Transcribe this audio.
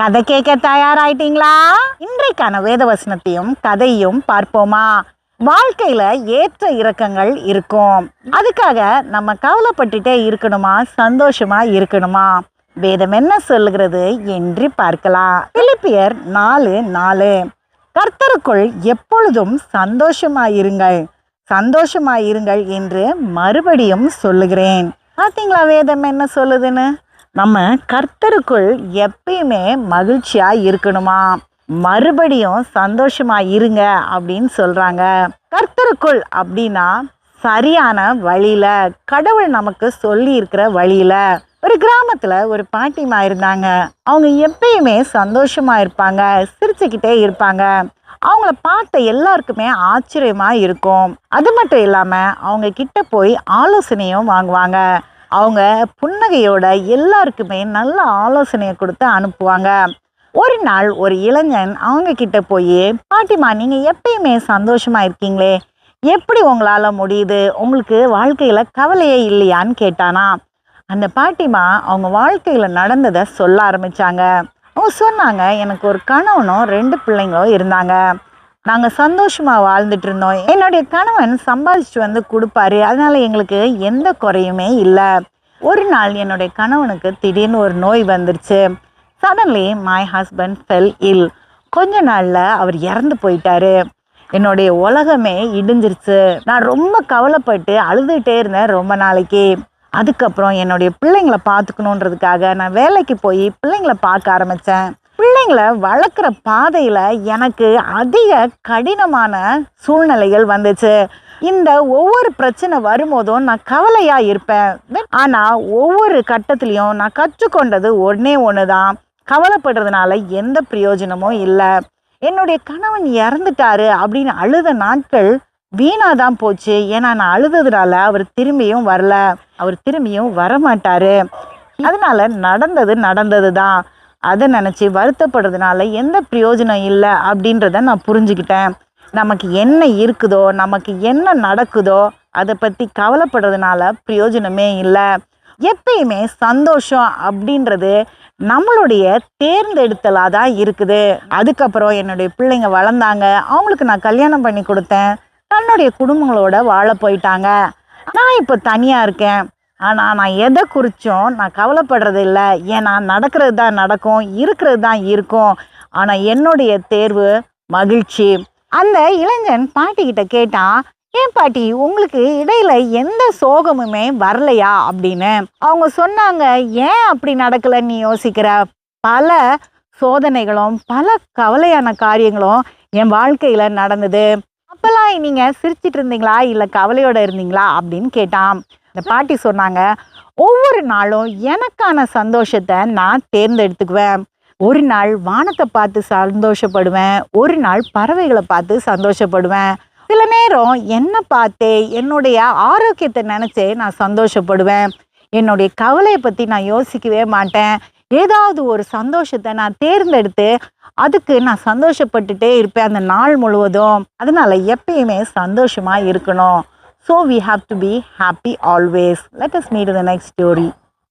கதை கேட்க தயாராயிட்டீங்களா? இன்றைக்கான வேத வசனத்தையும் கதையும் பார்ப்போமா? வாழ்க்கையில ஏற்ற இறக்கங்கள் இருக்கும். அதுக்காக நம்ம கவலைப்பட்டுட்டே இருக்கணுமா? சந்தோஷமா இருக்கணுமா? வேதம் என்ன சொல்லுகிறது என்று பார்க்கலாம். பிலிப்பியர் நாலு நாலு. கர்த்தருக்குள் எப்பொழுதும் சந்தோஷமாயிருங்கள் சந்தோஷமாயிருங்கள் என்று மறுபடியும் சொல்லுகிறேன். பார்த்தீங்களா வேதம் என்ன சொல்லுதுன்னு? நம்ம கர்த்தருக்குள் எப்பயுமே மகிழ்ச்சியா இருக்கணுமா? மறுபடியும் சந்தோஷமா இருங்க அப்படின்னு சொல்றாங்க. கர்த்தருக்குள் அப்படின்னா சரியான வழியில கடவுள் நமக்கு சொல்லி இருக்கிற வழியில. ஒரு கிராமத்துல ஒரு பாட்டிமா இருந்தாங்க. அவங்க எப்பயுமே சந்தோஷமா இருப்பாங்க சிரிச்சுக்கிட்டே இருப்பாங்க. அவங்கள பார்த்த எல்லாருக்குமே ஆச்சரியமா இருக்கும். அது மட்டும் இல்லாம அவங்க கிட்ட போய் ஆலோசனையும் வாங்குவாங்க. அவங்க புன்னகையோட எல்லாருக்குமே நல்ல ஆலோசனையை கொடுத்து அனுப்புவாங்க. ஒரு நாள் ஒரு இளைஞன் அவங்க கிட்ட போய் பாட்டிமா நீங்க எப்பயுமே சந்தோஷமா இருக்கீங்களே? எப்படி உங்களால முடியுது? உங்களுக்கு வாழ்க்கையில கவலையே இல்லையான்னு கேட்டானா? அந்த பாட்டிமா அவங்க வாழ்க்கையில நடந்ததை சொல்ல ஆரம்பிச்சாங்க. அவங்க சொன்னாங்க எனக்கு ஒரு கணவனும் ரெண்டு பிள்ளைங்களும் இருந்தாங்க. நாங்கள் சந்தோஷமாக வாழ்ந்துட்டு இருந்தோம் என்னுடைய கணவன் சம்பாதிச்சுட்டு வந்து கொடுப்பாரு. அதனால எங்களுக்கு எந்த குறையுமே இல்லை. ஒரு நாள் என்னுடைய கணவனுக்கு திடீர்னு ஒரு நோய் வந்துருச்சு. Suddenly my husband fell ill கொஞ்ச நாளில் அவர் இறந்து போயிட்டாரு. என்னுடைய உலகமே இடிஞ்சிருச்சு. நான் ரொம்ப கவலைப்பட்டு அழுதுகிட்டே இருந்தேன் ரொம்ப நாளைக்கு. அதுக்கப்புறம் என்னுடைய பிள்ளைங்களை பார்த்துக்கணுன்றதுக்காக நான் வேலைக்கு போய் பிள்ளைங்களை பார்க்க ஆரம்பித்தேன் குழந்தைங்களை வளர்க்குற பாதையில் எனக்கு அதிக கடினமான சூழ்நிலைகள் வந்துச்சு. இந்த ஒவ்வொரு பிரச்சனை வரும்போதும் நான் கவலையாக இருப்பேன். ஆனால் ஒவ்வொரு கட்டத்துலேயும் நான் கற்றுக்கொண்டது ஒன்றே ஒன்று தான் கவலைப்படுறதுனால எந்த பிரயோஜனமும் இல்லை. என்னுடைய கணவன் இறந்துட்டாரு அப்படின்னு அழுத நாட்கள் வீணாக தான் போச்சு. ஏன்னா நான் அழுததுனால அவர் திரும்பியும் வரல. அவர் திரும்பியும் வரமாட்டாரு. அதனால நடந்தது நடந்தது தான் அதை நினச்சி வருத்தப்படுறதுனால எந்த பிரயோஜனம் இல்லை அப்படின்றத நான் புரிஞ்சுக்கிட்டேன். நமக்கு என்ன இருக்குதோ நமக்கு என்ன நடக்குதோ அதை பற்றி கவலைப்படுறதுனால பிரயோஜனமே இல்லை. எப்பயுமே சந்தோஷம் அப்படின்றது நம்மளுடைய தேர்ந்தெடுத்தலாக தான் இருக்குது. அதுக்கப்புறம் என்னுடைய பிள்ளைங்க வளர்ந்தாங்க. அவங்களுக்கு நான் கல்யாணம் பண்ணி கொடுத்தேன். தன்னுடைய குடும்பங்களோட வாழ போயிட்டாங்க. நான் இப்போ தனியாக இருக்கேன். ஆனால் நான் எதை குறித்தும் நான் கவலைப்படுறது இல்லை ஏன்னா நடக்கிறது தான் நடக்கும் இருக்கிறது தான் இருக்கும். ஆனால் என்னுடைய தேர்வு மகிழ்ச்சி. அந்த இளைஞன் பாட்டிக்கிட்ட கேட்டான் ஏன் பாட்டி உங்களுக்கு இடையில எந்த சோகமுமே வரலையா? அப்படின்னு. அவங்க சொன்னாங்க ஏன் அப்படி நடக்கலன்னு நீ யோசிக்கிற? பல சோதனைகளும் பல கவலையான காரியங்களும் என் வாழ்க்கையில் நடந்தது. அப்போல்லாம் நீங்கள் சிரிச்சிட்டு இருந்தீங்களா? இல்லை கவலையோடு இருந்தீங்களா? அப்படின்னு கேட்டான். இந்த பாட்டி சொன்னாங்க ஒவ்வொரு நாளும் எனக்கான சந்தோஷத்தை நான் தேர்ந்தெடுத்துக்குவேன். ஒரு நாள் வானத்தை பார்த்து சந்தோஷப்படுவேன் ஒரு நாள் பறவைகளை பார்த்து சந்தோஷப்படுவேன். சில நேரம் என்னை பார்த்தே என்னுடைய ஆரோக்கியத்தை நினச்சே நான் சந்தோஷப்படுவேன். என்னுடைய கவலையை பற்றி நான் யோசிக்கவே மாட்டேன். ஏதாவது ஒரு சந்தோஷத்தை நான் தேர்ந்தெடுத்து அதுக்கு நான் சந்தோஷப்பட்டுட்டே இருப்பேன் அந்த நாள் முழுவதும். அதனால் எப்பயுமே சந்தோஷமாக இருக்கணும். So we have to be happy always. Let us meet the next story.